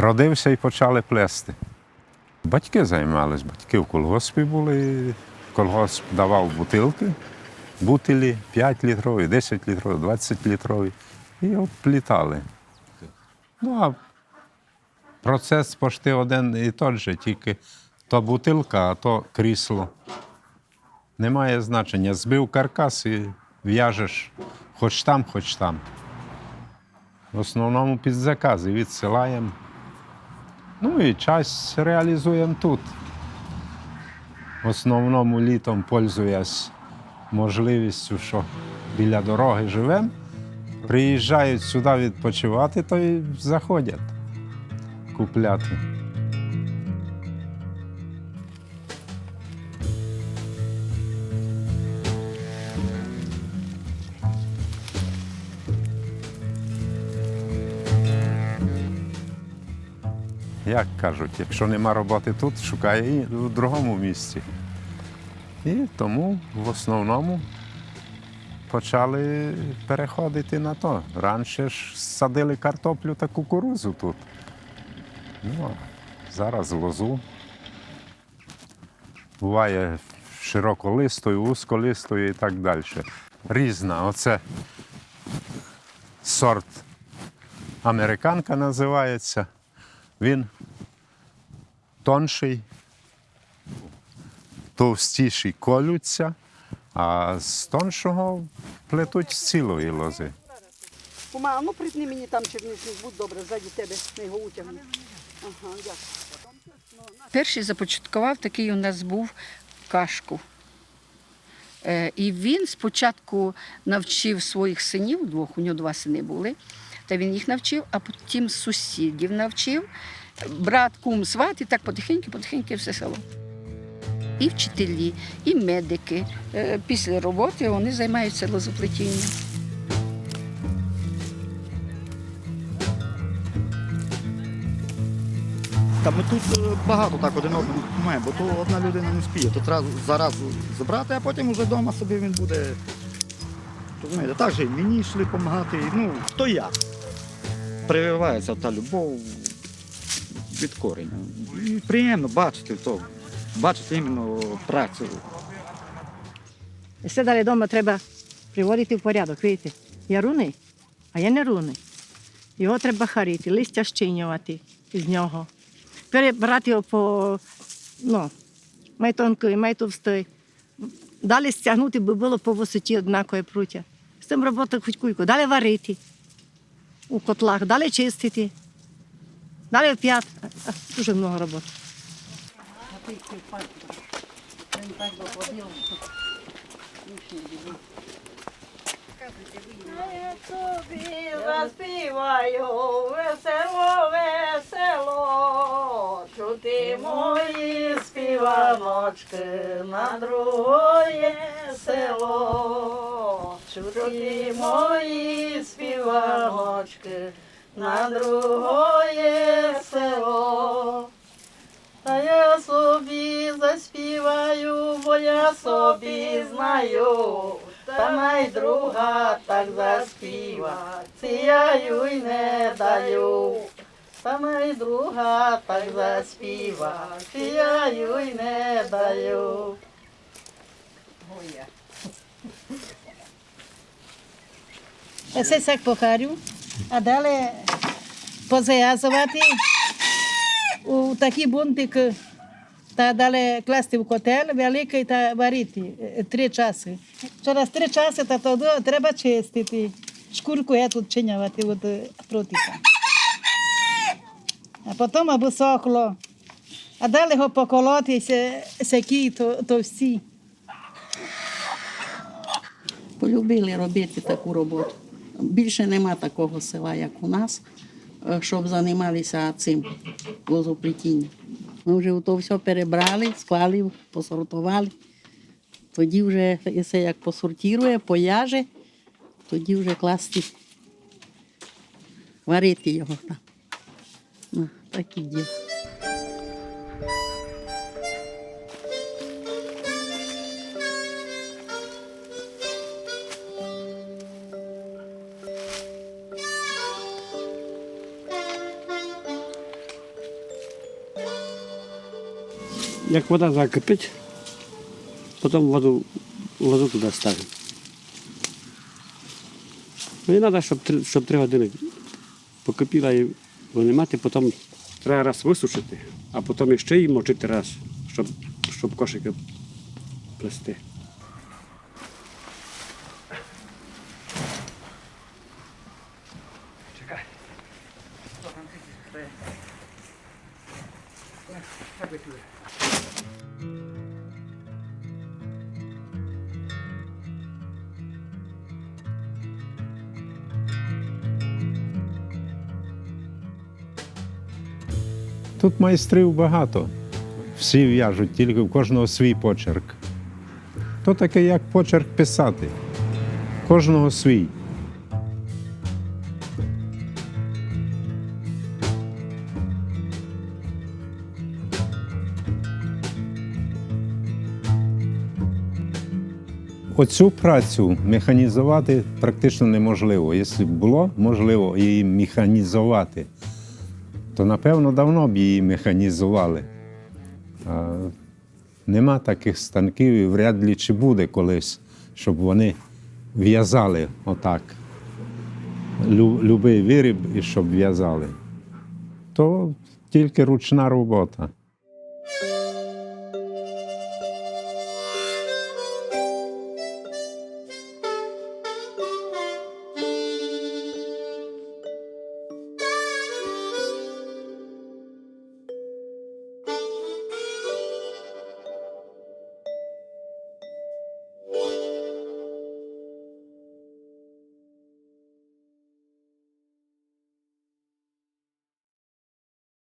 Родився і почали плести. Батьки займались, батьки в колгоспі були. Колгосп давав бутилки, бутилі 5 літрові, 10 літрові, 20 літрові. І от плітали. Ну, а процес пошти один і той же, тільки то бутилка, а то крісло. Немає значення. Збив каркас і в'яжеш хоч там, хоч там. В основному під закази відсилаємо. Ну і час реалізуємо тут. В основному літом пользуюсь можливістю, що біля дороги живемо. Приїжджають сюди відпочивати, то й заходять купляти. Як кажуть, якщо нема роботи тут, шукає і в другому місці. І тому в основному почали переходити на то. Раніше ж садили картоплю та кукурузу тут. Ну, а зараз лозу. Буває широколистою, узколистою і так далі. Різна. Оце сорт американка називається. Він тонший, товстіший колються, а з тоншого плетуть з цілої лози. Кума, а ну притни мені там черничник, будь добре, ззаді тебе, я його утягну. Ага, дякую. Перший започаткував такий у нас був кашку. Е, І він спочатку навчив своїх синів, двох, у нього два сини були, та він їх навчив, а потім сусідів навчив. Брат, кум, сват, і так потихеньку все село. І вчителі, і медики. Е, Після роботи вони займаються лозоплетінням. Та ми тут е, багато так один одному допомагаємо, бо то одна людина не спіє. То треба зараз забрати, а потім вже вдома собі він буде. Розумієте, так же і мені йшли допомагати. Ну, хто як. Прививається та любов від кореня. І приємно бачити то, бачити іменно працю. Все далі вдома треба приводити в порядок. Видите, я руний, а я не руний. Його треба харити, листя щинювати з нього. Перебрати його по ну, май тонкий. Далі стягнути, би було по висоті однакове пруття. З цим робота хоч куйку. Далі варити у котлах, далі чистити, далі п'ят. А, Дуже багато роботи. Я тобі заспіваю весело, весело, чути мої співаночки на другое село, чути мої співаночки на другое село. Та я собі заспіваю, бо я собі знаю, та найдруга так заспіва, ціяю й не даю. Та найдруга так заспіва, ціяю й не даю. Я все так похарю, а далі позав'язувати у такі бунтики та далі класти в котел великий та варити три часи. Через три часи та тоді треба чистити. Шкурку я тут чинявати від прутика. А потім аби сохло. А далі його поколоти, сякі то, товсті. полюбили робити таку роботу. Більше нема такого села, як у нас, е, щоб займалися цим лозоплетінням. Ми вже то все перебрали, склали, посортували. Тоді вже, якщо як посортує, пояже, тоді вже класти, варити його там. Ну, такі діло. Як вода закипить, потім воду, воду туди ставимо. Ну і треба, щоб, щоб три години покипіла і винимати, потім треба раз висушити, а потім ще її мочити раз, щоб, щоб кошики плести. Тут майстрів багато. Всі в'яжуть, тільки в кожного свій почерк. То таке, як почерк писати. Кожного свій. Оцю працю механізувати практично неможливо. Якщо б було можливо її механізувати, то напевно давно б її механізували. А, нема таких станків і вряд ли чи буде колись, щоб вони в'язали отак. Лю- Любий виріб і щоб в'язали. То тільки ручна робота.